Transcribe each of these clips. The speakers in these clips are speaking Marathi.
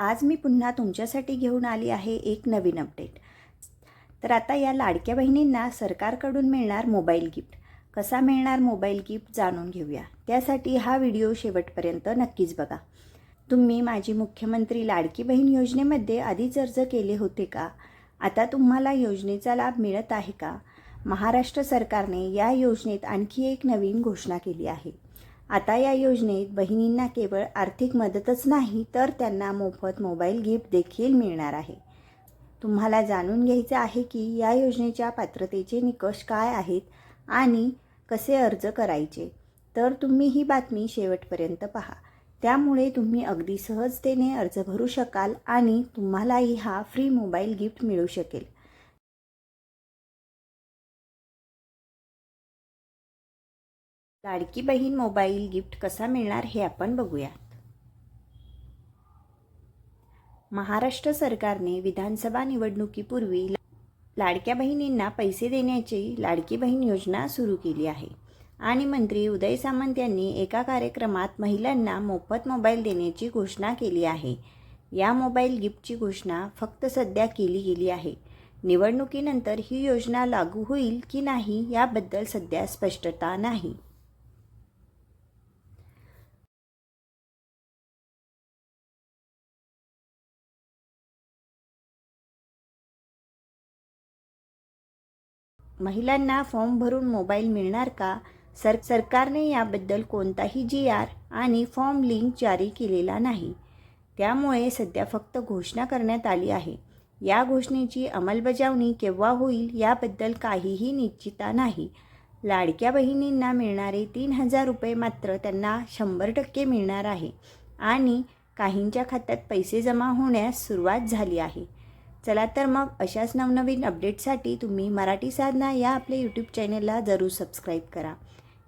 आज मी पुन्हा तुमच्यासाठी घेऊन आली आहे एक नवीन अपडेट. तर आता या लाडक्या बहिणींना सरकारकडून मिळणार मोबाईल गिफ्ट. कसा मिळणार मोबाईल गिफ्ट जाणून घेऊया. त्यासाठी हा व्हिडिओ शेवटपर्यंत नक्कीच बघा. तुम्ही माझी मुख्यमंत्री लाडकी बहीण योजनेमध्ये आधीच अर्ज केले होते का? आता तुम्हाला योजनेचा लाभ मिळत आहे का? महाराष्ट्र सरकारने या योजनेत आणखी एक नवीन घोषणा केली आहे. आता या योजनेत बहिणींना केवळ आर्थिक मदतच नाही तर त्यांना मोफत मोबाईल गिफ्ट देखील मिळणार आहे. तुम्हाला जाणून घ्यायचं आहे की या योजनेच्या पात्रतेचे निकष काय आहेत आणि कसे अर्ज करायचे तर तुम्ही ही बातमी शेवटपर्यंत पहा. त्यामुळे तुम्ही अगदी सहजतेने अर्ज भरू शकाल आणि तुम्हालाही हा फ्री मोबाईल गिफ्ट मिळू शकेल. लाडकी बहीण मोबाईल गिफ्ट कसा मिळणार हे आपण बघूयात. महाराष्ट्र सरकारने विधानसभा निवडणुकीपूर्वी लाडक्या बहिणींना पैसे देण्याची लाडकी बहीण योजना सुरू केली आहे. आणि मंत्री उदय सामंत यांनी एका कार्यक्रमात महिलांना मोफत मोबाईल देण्याची घोषणा केली आहे. या मोबाईल गिफ्टची घोषणा फक्त सध्या केली गेली आहे. निवडणुकीनंतर ही योजना लागू होईल की नाही याबद्दल सध्या स्पष्टता नाही. महिलांना फॉर्म भरून मोबाईल मिळणार का? सर सरकारने याबद्दल कोणताही जी आर आणि फॉर्म लिंक जारी केलेला नाही. त्यामुळे सध्या फक्त घोषणा करण्यात आली आहे. या घोषणेची अंमलबजावणी केव्हा होईल याबद्दल काहीही निश्चिता नाही. लाडक्या बहिणींना मिळणारे तीन हजार रुपये मात्र त्यांना शंभर टक्के मिळणार आहे आणि काहींच्या खात्यात पैसे जमा होण्यास सुरुवात झाली आहे. चला तर मग अशाच नवनवीन अपडेटसाठी तुम्ही मराठी साधना या आपल्या यूट्यूब चॅनलला जरूर सबस्क्राईब करा.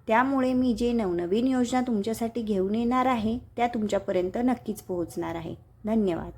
त्यामुळे मी जे नवनवीन योजना तुमच्यासाठी घेऊन येणार आहे त्या तुमच्यापर्यंत नक्कीच पोहोचणार आहे. धन्यवाद.